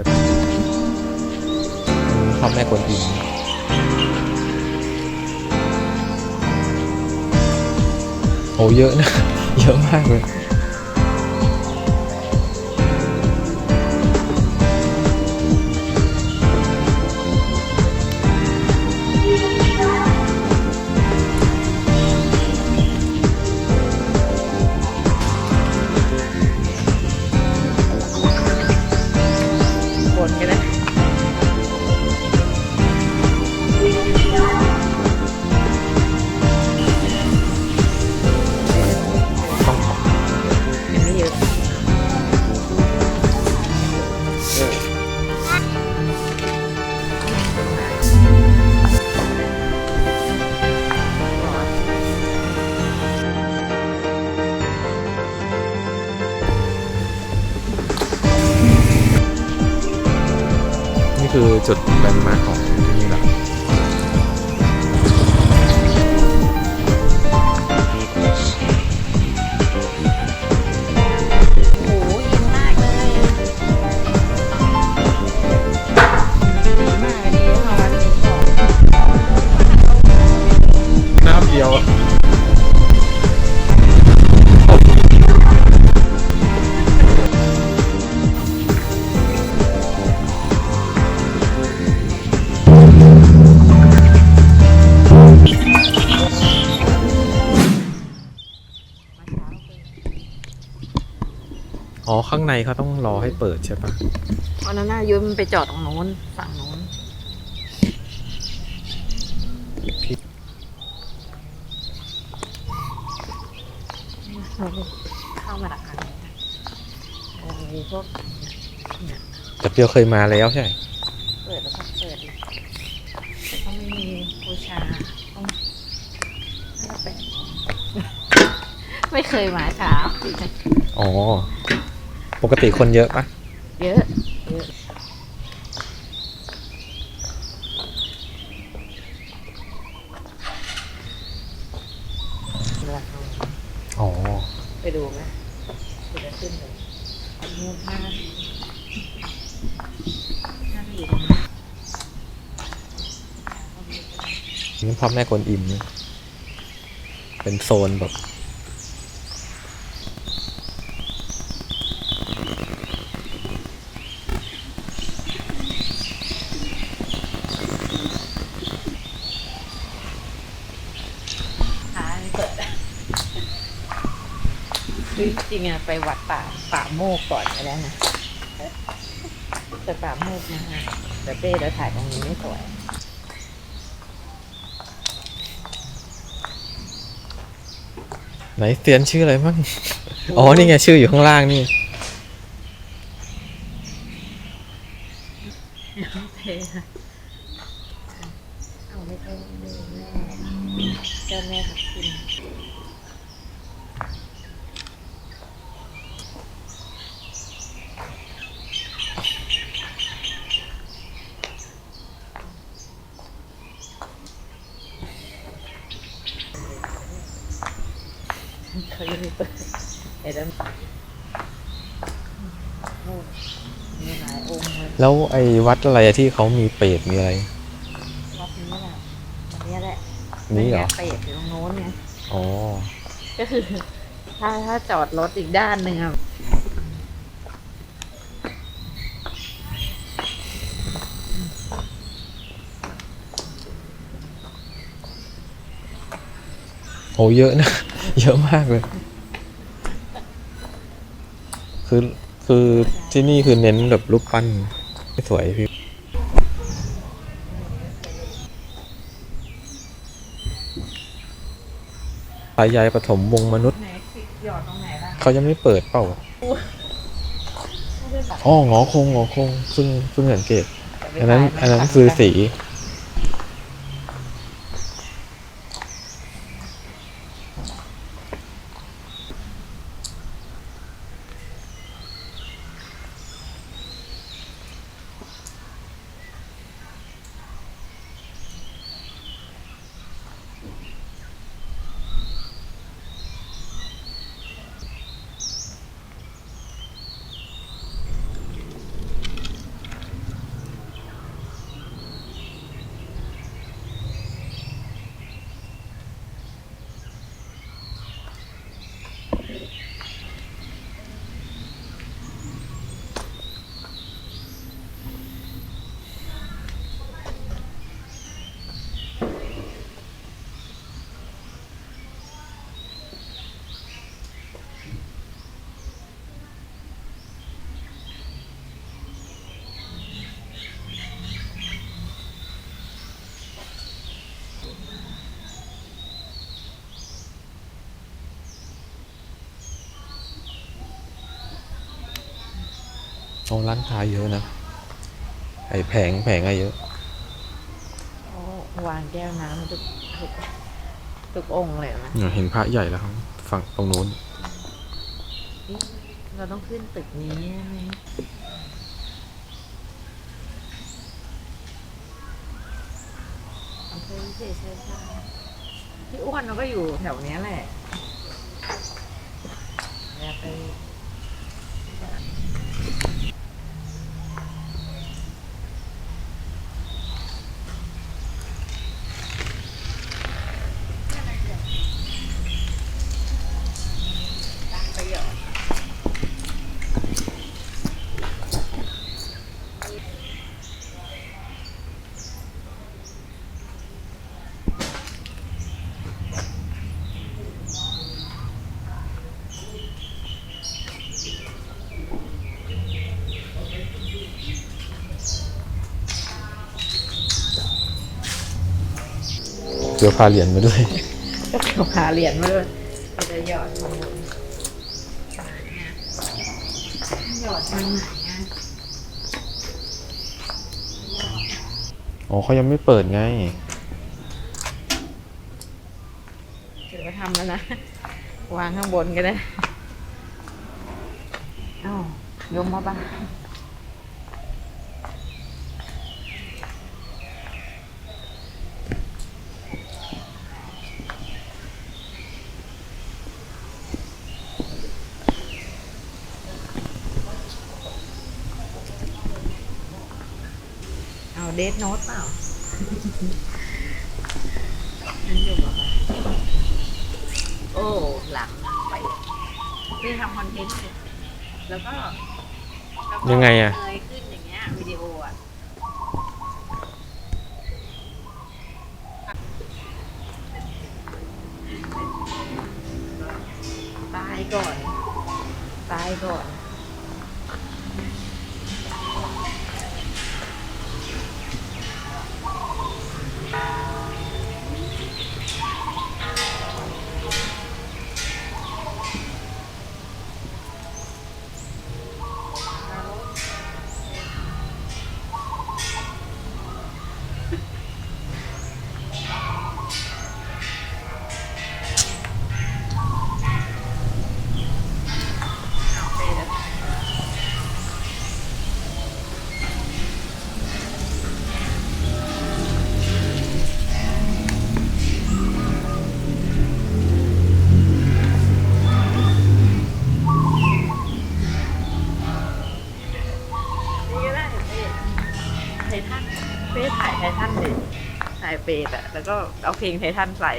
ช่ปะพ่อแม่คนอินโอ้เยอะนะ เยอะมากเลย คือจุดแลนด์มาร์คของ ในเขาต้องรอให้เปิดใช่ปะวันนั้นน่ายุ้ยมันไปจอดตรงโน้นฝั่งโน้นพี่เข้ามาดักกันเออมีพวกเนี่ยแต่เปียวเคยมาแล้วใช่ไหมเปิดแล้วก็เปิดอีกแต่ก็ไม่มีบูชาต้องให้เราแปะไม่เคยมาเช้าอ๋อ ปกติคนเยอะปะเยอะเยอะเวลาเอาอ๋อไปดูไหมไปจะขึ้นเลยมูดห้าห้าที่อยู่ตรงนี้นี่พ่อแม่กวนอิมเนี่ยเป็นโซนแบบ หาเปิดคือ จริงอะไปวัดป่าป่าโมกก่อนไปแล้วนะแต่ป่าโมกนะฮะแต่เป้เราถ่ายตรงนี้ไม่สวยไหนเตียนชื่ออะไรบ้างอ๋อ นี่ไงชื่ออยู่ข้างล่างนี่ เป้ค่ะเอาไม่ใช่แม่แม่เจ้าแม่ทับทิม เขายังไม่เปิดไอ้ด้านโอ้มีหลายองค์เลยแล้วไอ้วัดอะไรอะที่เขามีเปรตมีอะไร วัดนี้แหละวัดนี้แหละนี่เหรอไงเปรตอยู่ตรงโน้นไง อ๋อ ก็คือ ถ้าถ้าจอดรถอีกด้านหนึ่งอะโอ้เยอะนะ เยอะมากเลย คือคือที่นี่คือเน้นแบบรูปปั้นไม่สวยพี่สายใยปฐมวงศ์มนุษย์ไหนสิหยอดตรงไหนล่ะเขายังไม่เปิดเปล่าไม่ได้แบบอ๋อหงอคงหงอคงเพิ่งเพิ่งสังเกตแต่ไปอันนั้นถ่ายอันนั้นไม่คือทัสี ร้านค้าเยอะนะไอแผงแผงอะเยอะโอ้วางแก้วน้ำทุกทุกทุกองค์เลยนะเห็นพระใหญ่แล้วครับฝั่งตรงนู้นนี่เราต้องขึ้นตึกนี้ใช่ไหมอำเภอวิเศษชัยชาญพี่อ้วนเราก็อยู่แถวเนี้ยแหละ เดี๋ยวพาเหรียญมาด้วยก็เกี่ยวหาเหรียญมาด้วยเราจะหยอดทางบนหยอดทางไหนอะอ๋อเขายังไม่เปิดไง ถือว่าทำแล้วนะ วางข้างบนก็ได้เอ้าวยกมาบ้าง เอาเดทโน้ตเปล่านั่นอยู่กับอะไรโอ้หลังไปนี่ทำคอนเทนต์เลยแล้วก็แล้วก็ยังไงอะเงย เปรตอะแล้วก็เอาเพลงไททันใส่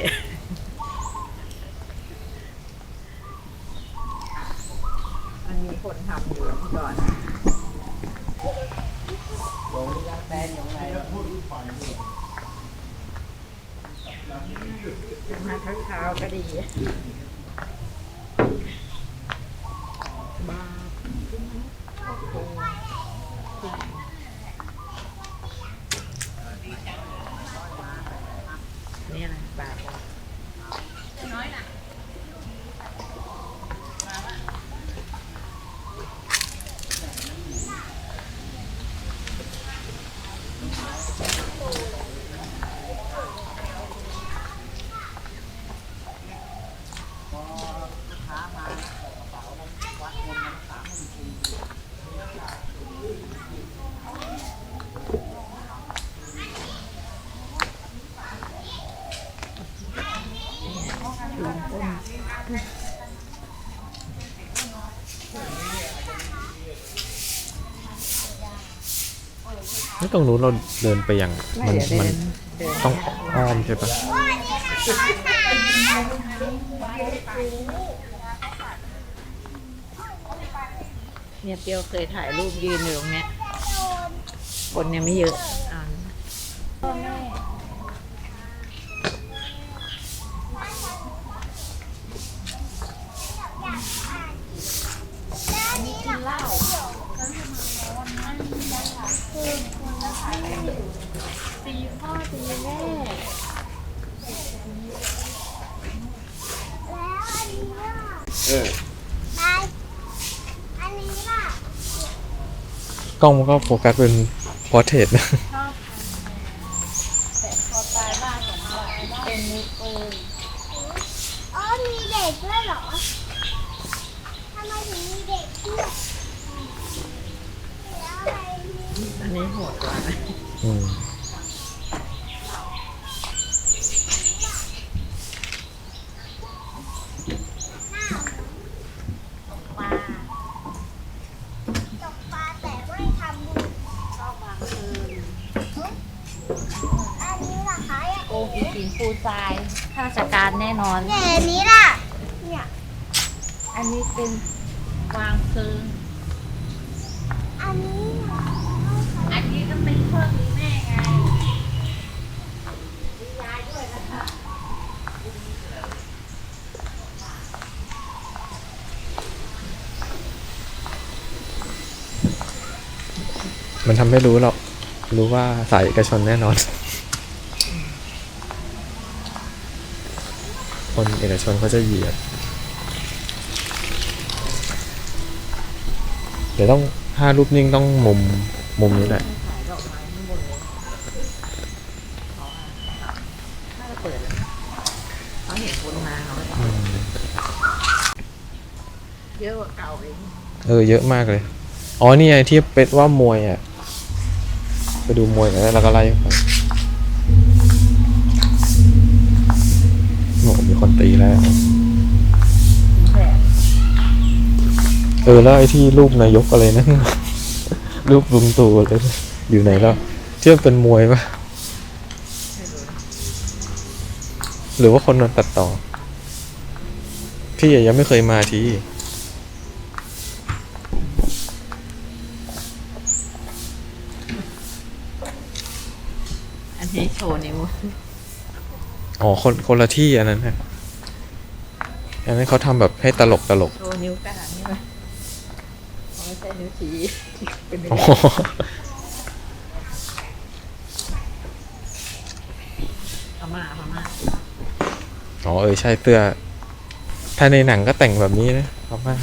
ตรงนู้นเราเดินไปยังมันมันต้องอ้อมใช่ปะเนี่ยเปียวเคยถ่ายรูปยืนอยู่ตรงเนี้ยคนเนี่ยไม่เยอะอ่กินเหา ตีข้อตีแม่เอออันนี้ล่ะกล้องมันก็โฟกัสเป็นพอร์เทรตนะ นนี้โหดกว่านะอืมปลาตกปลาแต่ไม่ทำบุญชอบวางคืนอันนี้ล่ะคะเนี่ยโกงอีกินปูทรายข้าราชการแน่นอน เนี่ยอันนี้ล่ะ เนี่ย อันนี้เป็นวางเพลิง อันนี้ อันนี้ก็เป็นเครื่องมีแม่ไงมียายด้วยนะคะ มันทำให้รู้หรอก รู้ว่าสายเอกชนแน่นอน คนเอกชนเขาจะเหยียด เดี๋ยวต้องห้ารูปนิ่งต้องมุมมุมนี้แหละถ่ายดอกไม้ข้างบนเลยเขาอะน่าจะเปิดเลยเขาเห็นคนมาเขาก็อืมเยอะกว่าเก่าเอง เออ เยอะมากเลย อ๋อ นี่ไงที่เป็ดว่ามวยอะ ไปดูมวยกันแล้วเราก็ไล่ไปโอ้มีคนตีแล้ว เออแล้วไอ้ที่รูปนายกอะไรนั่นรูปลุงตู่อะไรอยู่ไหนแล้วเที่ยเป็นมวยปะไม่รู้หรือว่าคนมันตัดต่อ พี่ยังไม่เคยมาที อันนี้โชว์นิ้วอ๋อคนคนละที่อันนั้นฮะอันนั้นเขาทำแบบให้ตลกตลกโชว์นิ้วกลางนี่ไหมเขาไม่ใช่นิ้วชี้เป็นนิ้วอ๋อพม่าพม่าอ๋อเออใช่เสื้อถ้าในหนังก็แต่งแบบนี้นะพม่า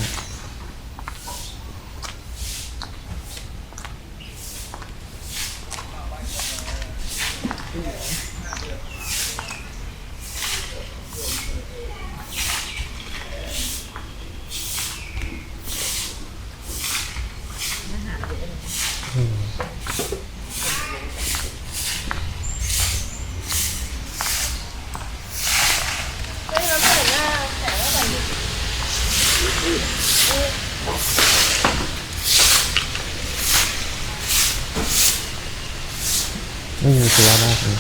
อาหารเยอะเลย อืม เฮ้ยเราเปิดหน้าแต่ว่าแบบนี้ ไม่มีตัวมากเลย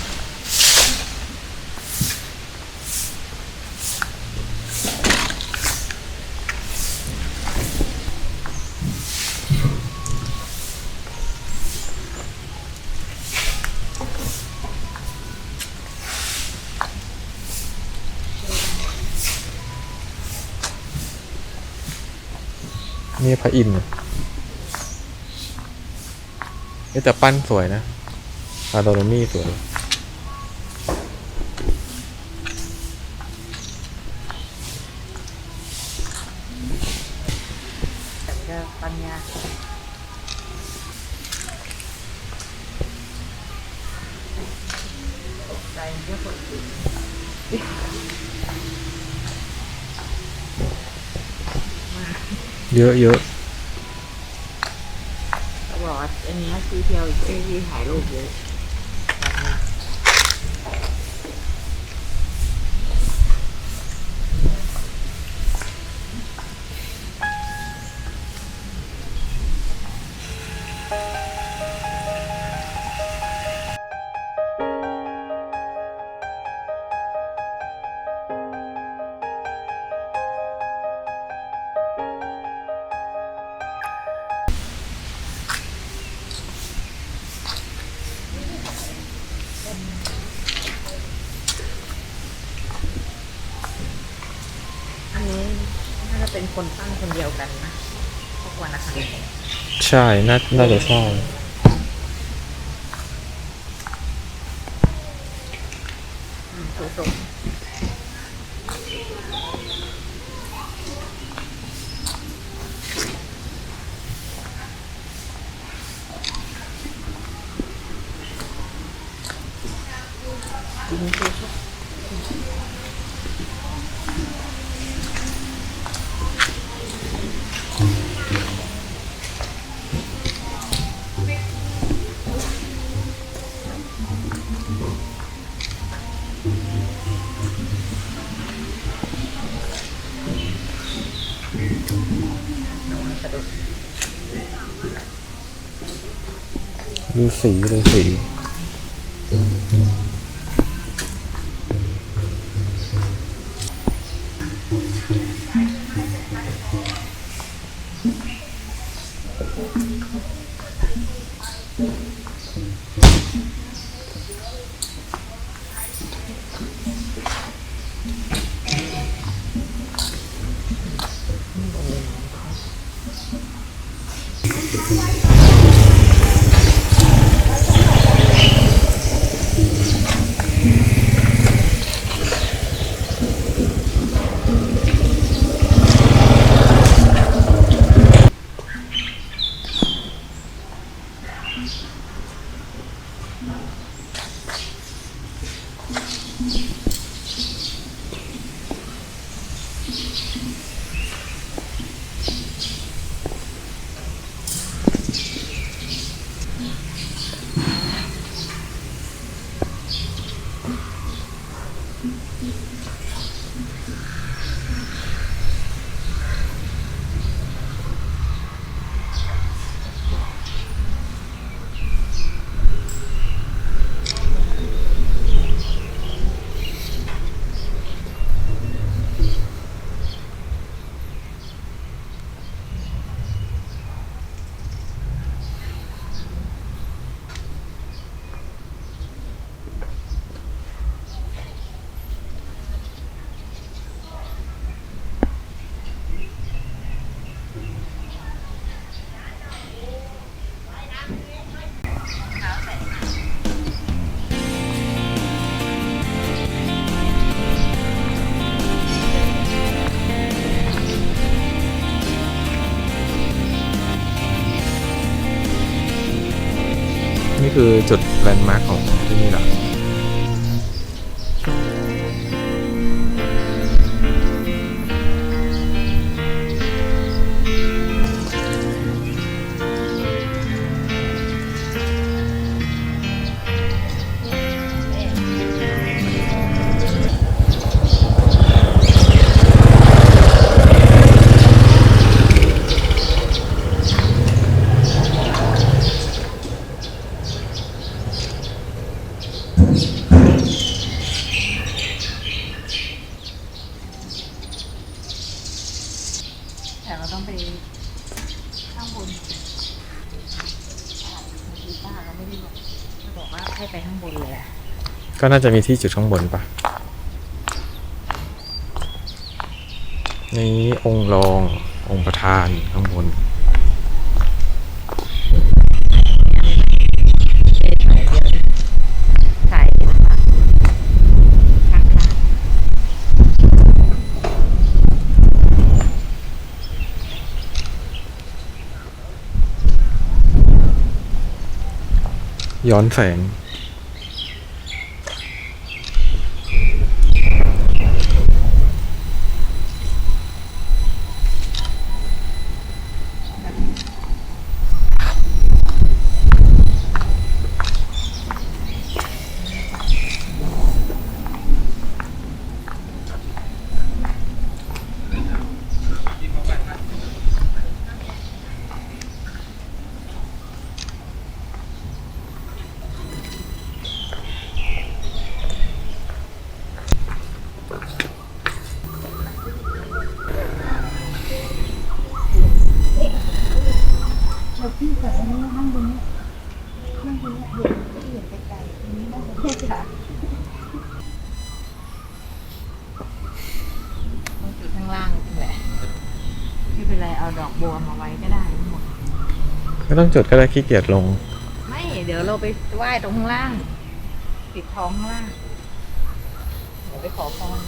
นี่พระอินทร์เอ๊ะแต่ปั้นสวยนะ อาโดโรมี่สวย แต่ก็ปัญญาตกใจเยอะคนอื่นเยอะเยอะเขาบอกว่าอันนี้ที่เที่ยวอีกที่ถ่ายรูปเยอะ ใช่น่าน่าจะใช่ ดูสีดูสี คือจุดแลนด์มาร์คของที่นี่แหรอ ก็น่าจะมีที่จุดข้างบนปะนี่องค์รององค์ประธานข้างบนย้อนแสง เราพี่กับอันนี้นั่งตรงนี้นั่งตรงนี้เห็นที่เห็นไกลๆอันนี้นั่งตรงนี้ค่ะ ต้องจุดข้างล่างนี่แหละไม่เป็นไรเอาดอกบัวมาไว้ก็ได้ทั้งหมด ไม่ต้องจุดก็ได้ขี้เกียจลง ไม่เดี๋ยวเราไปไหว้ตรงข้างล่าง ติดทองข้างล่าง เดี๋ยวไปขอพร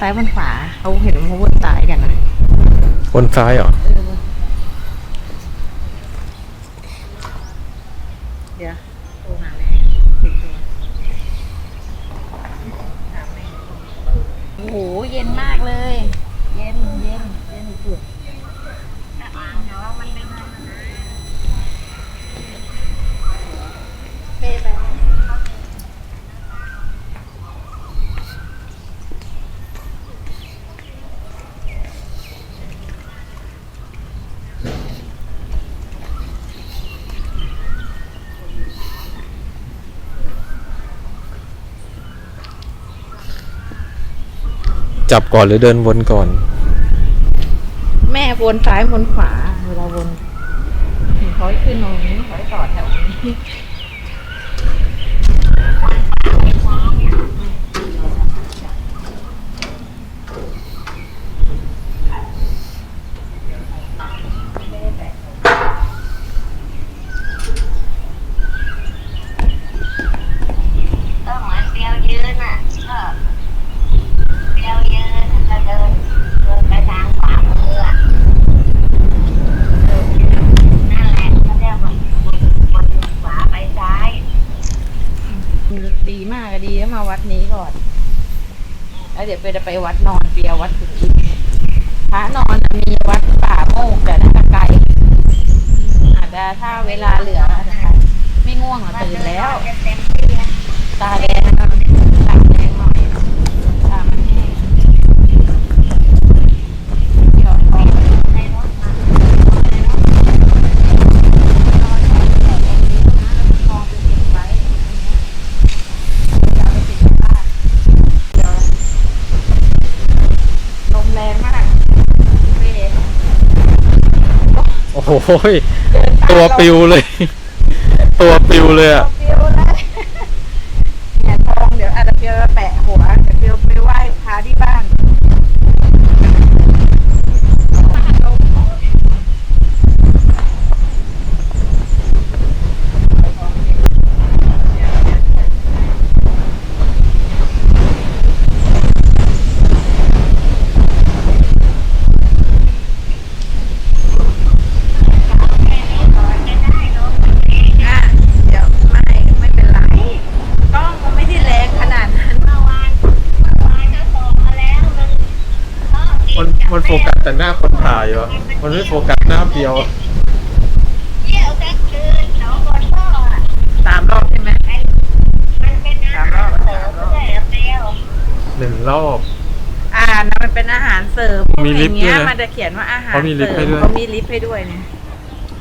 ซ้ายบนขวาเขาเห็นเขาวนซ้ายกันนะบนซ้ายเหรอ เออเดี๋ยวโทรหาแม่ติดตัวหาแม่โอ้โห เย็นมากเลย เย็นเย็นเย็นสุดเป้ไป จับก่อนหรือเดินวนก่อน แม่วนซ้ายวนขวาเวลาวนเขาขึ้นตรงนี้เขาให้ต่อแถวนี้ ก็เหมือนเปียวยืนอะก็เปียวยืนก็เดินเดินไปทางขวามืออะเออนั่นแหละเขาเรียกว่าวนวนขวาไปซ้าย ดีมากอะดีแล้วมาวัดนี้ก่อน แล้วเดี๋ยว ไปไปวัดนอนเปียวัดสุกินพระนอนน่ะมีวัดป่าโมกแต่น่าจะไกลอาจจะถ้าเวลาเหลืออาจจะไปไม่ง่วงอะตื่นแล้ว จะเต็มที่นะ ตาแดงนะครับตาแดงหน่อยตามันแห้งเดี๋ยวเอา ในรถมา ทองไปเก็บไว้อันเนี้ยจะเอาไปติดที่บ้านเดี๋ยวลมแรงมากเว้ย โอ้โหยเดินตามตัวปิวเลย ตัวปิวเลยอะ เปียวได้เนี่ยทองเดี๋ยวอาจจะเปียวแปะหัวเดี๋ยวเปียวไปไหว้พระที่บ้าน อะเดี๋ยวไม่ไม่เป็นไรกล้องมันไม่ได้แรงขนาดนั้น เมื่อวานเมื่อวานเขาส่งมาแล้วมันพ่อกิ มันกับมันโฟกัสแต่หน้าคนถ่ายวะมันไม่โฟกัสหน้าเปียวอะเยี่ยวทั้งคืนสองคนพ่ออะสามรอบใช่ไหมมันเป็นอาหารเสริมด้วยอะเปรี้ยวหนึ่งรอบ อ่านะมันเป็นอาหารเสริมพวกมีลิฟต์อย่างเงี้ยด้วยนะมันจะเขียนว่าอาหารเขามีลิฟต์เสริให้ด้วยเขามีลิฟต์ให้ด้วยเนี่ย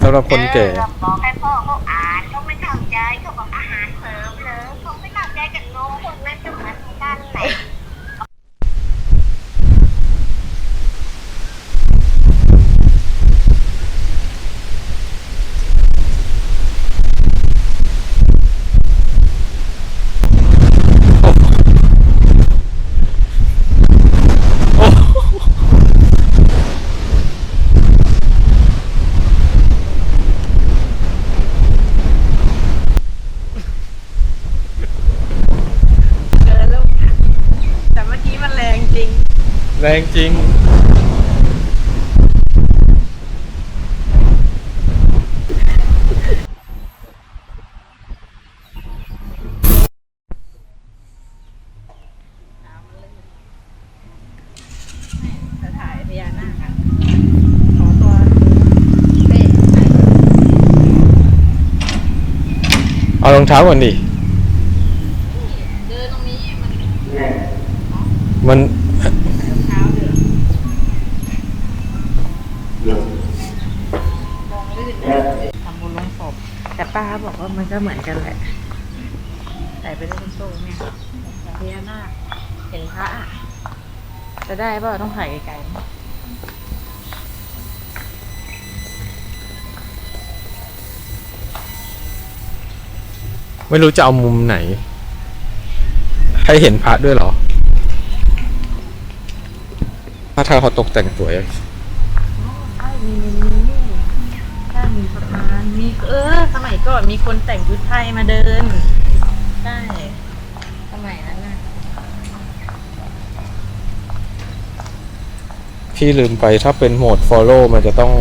สำหรับคนแก่เออเราบอกให้พ่อเขาอ่านเขาไม่เข้าใจเขาบอกอาหารเสริมเลยเขาไม่เข้าใจกับนมพวกนั้นก็เหมือนกันแหละ โอ้ เกินลูกอะแต่เมื่อกี้มันแรงจริง แรงจริงจะถ่ายพญานาคอะขอตัวเป้ไปเอารองเท้าก่อนดิ เดินตรงนี้มันมัน ก็เหมือนกันแหละ ใส่ไปได้วยเป็นโซ่เนี่ยพญานาคเห็นพระอะจะได้ป่าต้องถ่ายไกลๆ ไม่รู้จะเอามุมไหน ให้เห็นพระด้วยเหรอพระเธอเขาตกแต่งสวย ใช่มีมีมีใช่มีสะพานมี เออ สมัยก่อนมีคนแต่งชุดไทยมาเดินใช่สมัยนั้นนะพี่ลืมไปถ้าเป็นโหมด follow มันจะต้อง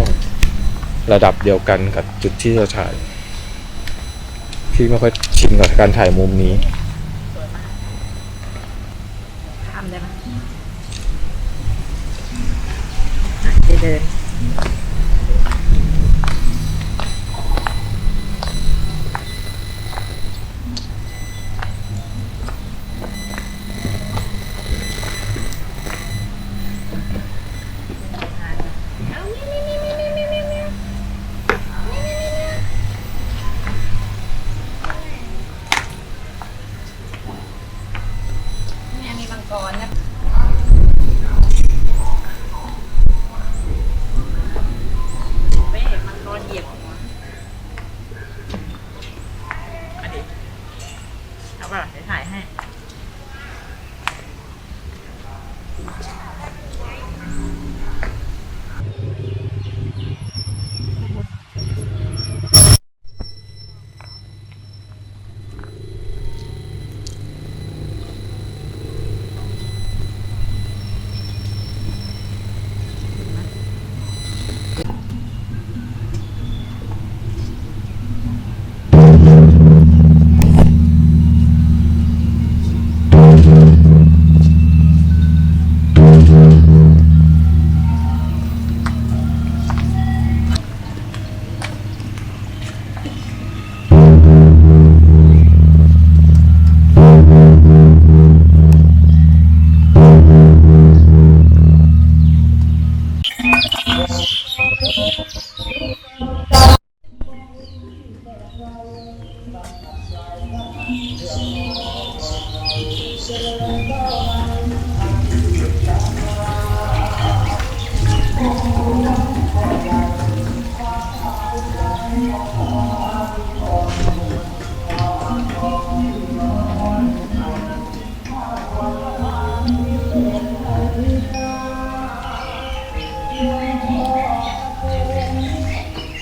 ระดับเดียวกันกับจุดที่จะถ่าย พี่ไม่ค่อยชินกับการถ่ายมุมนี้